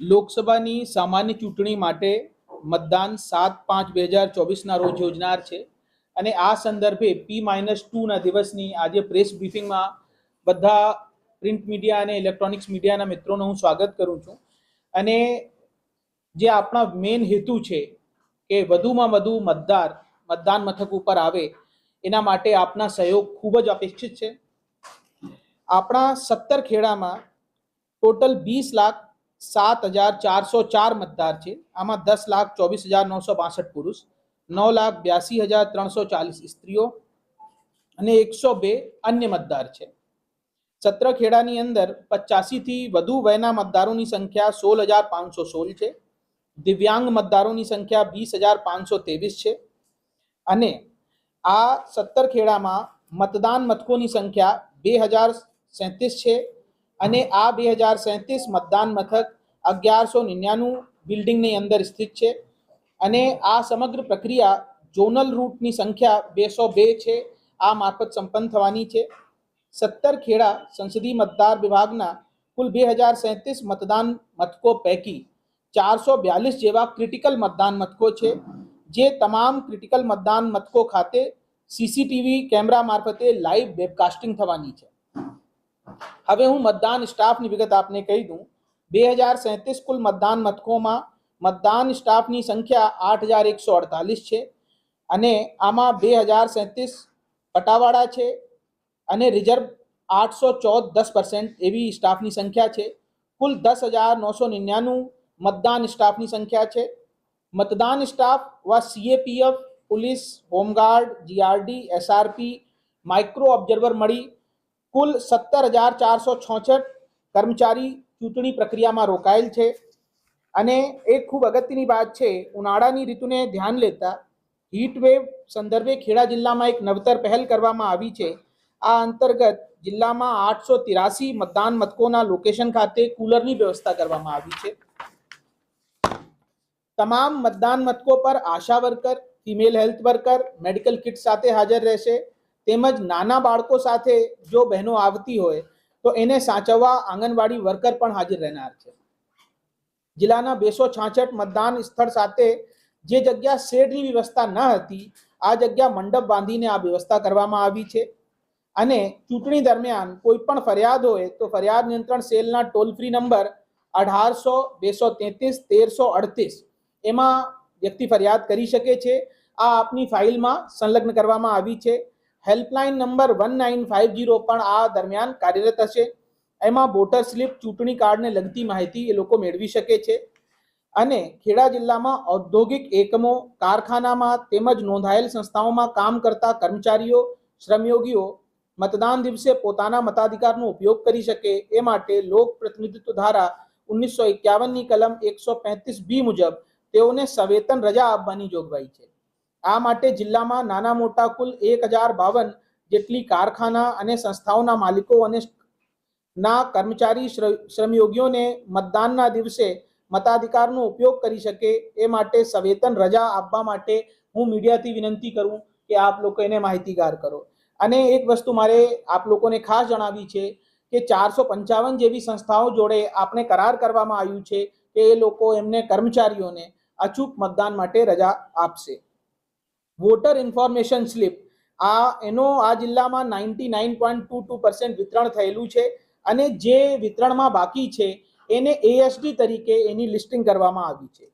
લોકસભાની સામાન્ય ચૂંટણી માટે મતદાન સાત પાંચ બે હજાર ચોવીસના રોજ યોજનાર છે. અને આ સંદર્ભે પી માઇનસ ટુના દિવસની આજે પ્રેસ બ્રીફિંગમાં બધા પ્રિન્ટ મીડિયા અને ઇલેક્ટ્રોનિક્સ મીડિયાના મિત્રોનું હું સ્વાગત કરું છું. અને જે આપણા મેઇન હેતુ છે કે વધુમાં વધુ મતદાર મતદાન મથક ઉપર આવે, એના માટે આપના સહયોગ ખૂબ જ અપેક્ષિત છે. આપણા સત્તર ખેડામાં ટોટલ વીસ લાખ સાત હજાર ચારસો ચાર મતદાર છે. આમાં દસ લાખ ચોવીસ હજાર નવસો બાસઠ પુરુષ, નવ લાખ બ્યાસી હજાર ત્રણસો ચાલીસ સ્ત્રીઓ અને એકસો બે અન્ય મતદાર છે. સત્ર ખેડાની અંદર પચાસીથી વધુ વયના મતદારોની સંખ્યા સોળ હજાર પાંચસો સોળ છે. દિવ્યાંગ મતદારોની સંખ્યા વીસ હજાર પાંચસો ત્રેવીસ છે. અને આ સત્તર ખેડામાં મતદાન મથકોની સંખ્યા બે હજાર સેંત્રીસ છે. અને આ બે હજાર સેંત્રીસ મતદાન મથક અગિયારસો નિન્યાનું બિલ્ડિંગની અંદર સ્થિત છે. અને આ સમગ્ર પ્રક્રિયા ઝોનલ રૂટની સંખ્યા બેસો બે છે. આ મારફત સંપન્ન થવાની છે. સત્તર ખેડા સંસદીય મતદાર વિભાગના કુલ બે હજાર સેંત્રીસ મતદાન મથકો પૈકી ચારસો બ્યાલીસ જેવા ક્રિટિકલ મતદાન મથકો છે. જે તમામ ક્રિટિકલ મતદાન મથકો ખાતે સીસીટીવી કેમેરા મારફતે લાઈવ વેબકાસ્ટિંગ થવાની છે. હવે હું મતદાન સ્ટાફની વિગત આપને કહી દઉં. બે હજાર સેંત્રીસ કુલ મતદાન મથકોમાં મતદાન સ્ટાફની સંખ્યા આઠ હજાર એકસો અડતાલીસ છે અને આમાં બે હજાર સેંત્રીસ પટાવાળા છે અને રિઝર્વ આઠસો ચૌદ દસ પર્સન્ટ એવી સ્ટાફની સંખ્યા છે. કુલ દસ હજાર નવસો નિન્યાનું મતદાન સ્ટાફની સંખ્યા છે. મતદાન સ્ટાફ વા CAPF police, home guard GRD SRP micro observer મળી કુલ સત્તર હજાર ચારસો છોસઠ કર્મચારી ચૂંટણી પ્રક્રિયામાં રોકાયેલ છે. અને એક ખૂબ અગત્યની વાત છે, ઉનાળાની ઋતુને ધ્યાન લેતા હીટ વેવ સંદર્ભે ખેડા જિલ્લામાં એક નવતર પહેલ કરવામાં આવી છે. આ અંતર્ગત જિલ્લામાં આઠસો તિરાસી મતદાન મથકોના લોકેશન ખાતે કુલરની વ્યવસ્થા કરવામાં આવી છે. તમામ મતદાન મથકો પર ASHA worker female health worker medical kit સાથે હાજર રહેશે. તેમજ નાના બાળકો સાથે જો બહેનો આવતી હોય, તો એને સાચવવા આંગણવાડી વર્કર પણ હાજર રહેનાર છે. જિલ્લાના બેસો છાછઠ મતદાન સ્થળ સાથે જે જગ્યા શેડની વ્યવસ્થા ન હતી, આ જગ્યા મંડપ બાંધીને આ વ્યવસ્થા કરવામાં આવી છે. અને ચૂંટણી દરમિયાન કોઈ પણ ફરિયાદ હોય, તો ફરિયાદ નિયંત્રણ સેલના ટોલ ફ્રી નંબર અઢારસો બેસો તેત્રીસ તેરસો અડતીસ એમાં વ્યક્તિ ફરિયાદ કરી શકે છે. આ આપની ફાઇલમાં સંલગ્ન કરવામાં આવી છે. Helpline number one nine five zero પણ આ દરમિયાન કાર્યરત હશે. એમાં વોટર સ્લિપ ચૂંટણી કાર્ડને લગતી માહિતી એ લોકો મેળવી શકે છે. અને ખેડા જિલ્લામાં ઔદ્યોગિક એકમો, કારખાનામાં તેમજ નોંધાયેલ સંસ્થાઓમાં કામ કરતા કર્મચારીઓ, શ્રમયોગીઓ મતદાન દિવસે પોતાના મતાધિકારનો ઉપયોગ કરી શકે. એ માટે લોક પ્રતિનિધિત્વ ધારા ઓગણીસો એકાવનની કલમ એકસો પેંત્રીસ બી મુજબ તેઓને સવેતન રજા આપવાની જોગવાઈ છે. આ માટે જિલ્લામાં નાના મોટા કુલ એક હજાર બાવન જેટલી કારખાના અને સંસ્થાઓના માલિકો અને ના કર્મચારી શ્ર- શ્રમયોગીઓને મતદાનના દિવસે મતાધિકારનો ઉપયોગ કરી શકે એ માટે સવેતન રજા આપવા માટે હું મીડિયાથી વિનંતી કરું કે આપ લોકો એને માહિતીગાર કરો. અને એક વસ્તુ મારે આપ લોકોને ખાસ જણાવી છે કે ચારસો પંચાવન જેવી સંસ્થાઓ જોડે આપણે કરાર કરવામાં આવ્યું છે કે એ લોકો એમને કર્મચારીઓને અચૂક મતદાન માટે રજા આપશે. વોટર ઇન્ફોર્મેશન સ્લિપ આ, એનો આ જિલ્લામાં ninety nine point two two percent વિતરણ થયેલું છે અને જે વિતરણમાં બાકી છે, એને એએસડી તરીકે એની લિસ્ટિંગ કરવામાં આવી છે.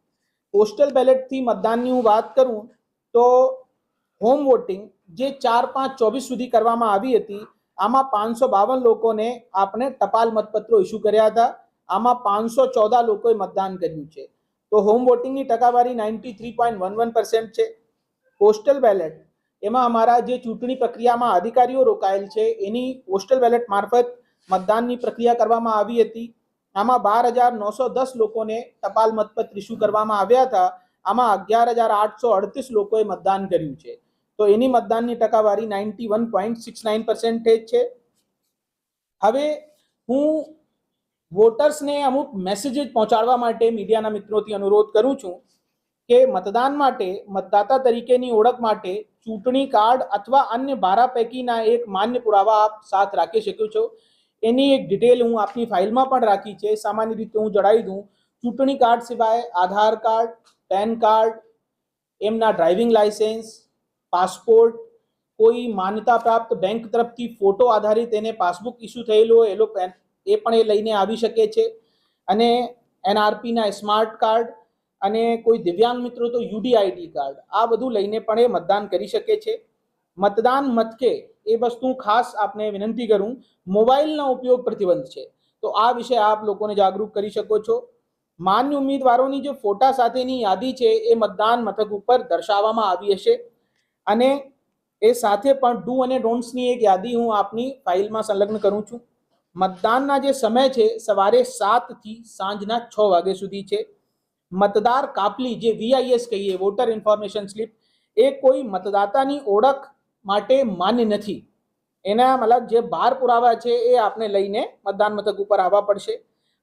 પોસ્ટલ બેલેટથી મતદાનની હું વાત કરું, તો હોમ વોટિંગ જે ચાર પાંચ ચોવીસ સુધી કરવામાં આવી હતી, આમાં પાંચસો બાવન લોકોને આપણે ટપાલ મતપત્રો ઇસ્યુ કર્યા હતા, આમાં પાંચસો ચૌદા લોકોએ મતદાન કર્યું છે. તો હોમ વોટિંગની ટકાવારી ninety three point one one percent છે. પોસ્ટલ બેલેટ એમાં અમારા જે ચૂંટણી પ્રક્રિયામાં અધિકારીઓ રોકાયેલ છે, એની પોસ્ટલ બેલેટ મારફત મતદાનની પ્રક્રિયા કરવામાં આવી હતી. આમાં બાર હજાર નવસો દસ લોકોને ટપાલ મતપત્ર ઇસ્યુ કરવામાં આવ્યા હતા. આમાં અગિયાર હજાર આઠસો અડતીસ લોકોએ મતદાન કર્યું છે. તો એની મતદાનની ટકાવારી ninety one point six nine percentage છે. હવે હું વોટર્સને અમુક મેસેજીસ પહોંચાડવા માટે મીડિયાના મિત્રોથી અનુરોધ કરું છું. કે મતદાન માટે, મતદાતા તરીકેની ઓળખ માટે ચૂંટણી કાર્ડ અથવા અન્ય બારા પૈકીના એક માન્ય પુરાવા આપ સાથ રાખી શકો છો? એની એક ડિટેલ હું આપની ફાઇલમાં પણ રાખી છે. સામાન્ય રીતે હું જણાવી દઉં. ચૂંટણી કાર્ડ સિવાય આધાર કાર્ડ, પેન કાર્ડ, એમના ડ્રાઇવિંગ લાયસન્સ પાસપોર્ટ, કોઈ માન્યતા પ્રાપ્ત બેંક તરફથી ફોટો આધારિત એને પાસબુક ઇસ્યુ થયેલું હોય, એ લોકો એ પણ એ લઈને આવી શકે છે. અને એનઆરપીના સ્માર્ટ કાર્ડ અને કોઈ દિવ્યાંગ મિત્રો તો યુડીઆઈડી કાર્ડ, આ બધું લઈને પણ એ મતદાન કરી શકે છે. મતદાન મથકે એ વસ્તુ ખાસ આપને વિનંતી કરું, મોબાઈલનો ઉપયોગ પ્રતિબંધ છે. તો આ વિશે આપ લોકોને જાગૃત કરી શકો છો. માન્ય ઉમેદવારોની જે ફોટા સાથેની યાદી છે એ મતદાન મથક ઉપર દર્શાવવામાં આવી હશે. અને એ સાથે પણ ડુ અને ડોન્ટ્સની એક યાદી હું આપની ફાઇલમાં સંલગ્ન કરું છું. મતદાનના જે સમય છે, સવારે સાતથી સાંજના છ વાગ્યા સુધી છે. મતદાર કાપલી જે વીઆઈએસ કહીએ વોટર ઇન્ફોર્મેશન સ્લિપ એ કોઈ મતદાતાની ઓળખ માટે માન્ય નથી. એના મતલબ જે બાર પુરાવા છે એ આપને લઈને મતદાન મથક ઉપર આવવા પડશે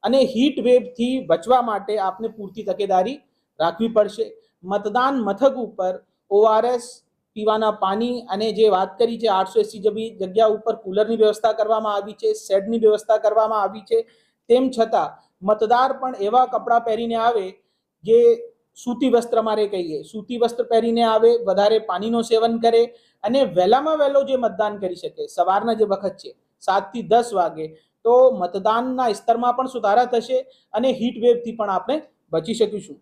અને હીટ વેવથી બચવા માટે આપને પૂરતી તકેદારી રાખવી પડશે. મતદાન મથક ઉપર ઓઆરએસ પીવાના પાણી અને જે વાત કરી છે આઠસો એસી જેવી જગ્યા ઉપર કુલરની વ્યવસ્થા કરવામાં આવી છે, શેડની વ્યવસ્થા કરવામાં આવી છે. તેમ છતાં મતદાર પણ એવા કપડાં પહેરીને આવે જે સૂતી વસ્ત્ર મારે કહીએ. સૂતી વસ્ત્ર પહેરીને આવે, વધારે પાણીનું સેવન કરે અને વહેલામાં વહેલો જે મતદાન કરી શકે, સવારના જે વખત છે, સાતથી દસ વાગે, તો મતદાનના સ્તરમાં પણ સુધારા થશે અને હીટ વેવથી પણ આપણે બચી શકીશું.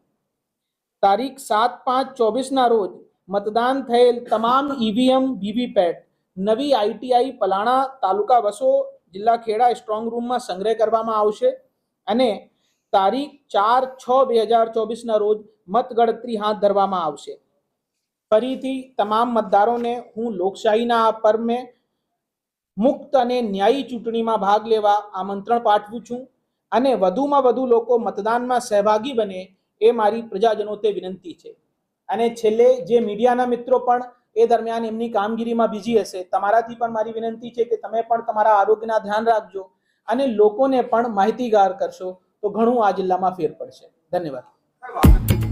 તારીખ સાત પાંચ ચોવીસના રોજ મતદાન થયેલ તમામ ઈવીએમ, વીવીપેટ, નવી આઈટીઆઈ, પલાણા તાલુકા વસો, જિલ્લા ખેડા સ્ટ્રોંગ રૂમમાં સંગ્રહ કરવામાં આવશે અને તારીખ ચાર છ બે હજાર ચોવીસના રોજ મતગણતરી હાથ ધરવામાં આવશે. ફરીથી તમામ મતદારોને હું લોકશાહીના આ પર્વે મુક્ત અને ન્યાયી ચૂંટણીમાં ભાગ લેવા આમંત્રણ પાઠવું છું અને વધુમાં વધુ લોકો મતદાનમાં સહભાગી બને એ મારી પ્રજાજનો તે વિનંતી છે. અને છેલ્લે જે મીડિયાના મિત્રો પણ એ દરમિયાન એમની કામગીરીમાં બિઝી હશે, તમારાથી પણ મારી વિનંતી છે કે તમે પણ તમારા આરોગ્યના ધ્યાન રાખજો અને લોકોને પણ માહિતીગાર કરશો. તો ઘણું આ જિલ્લામાં ફેર પડશે. ધન્યવાદ.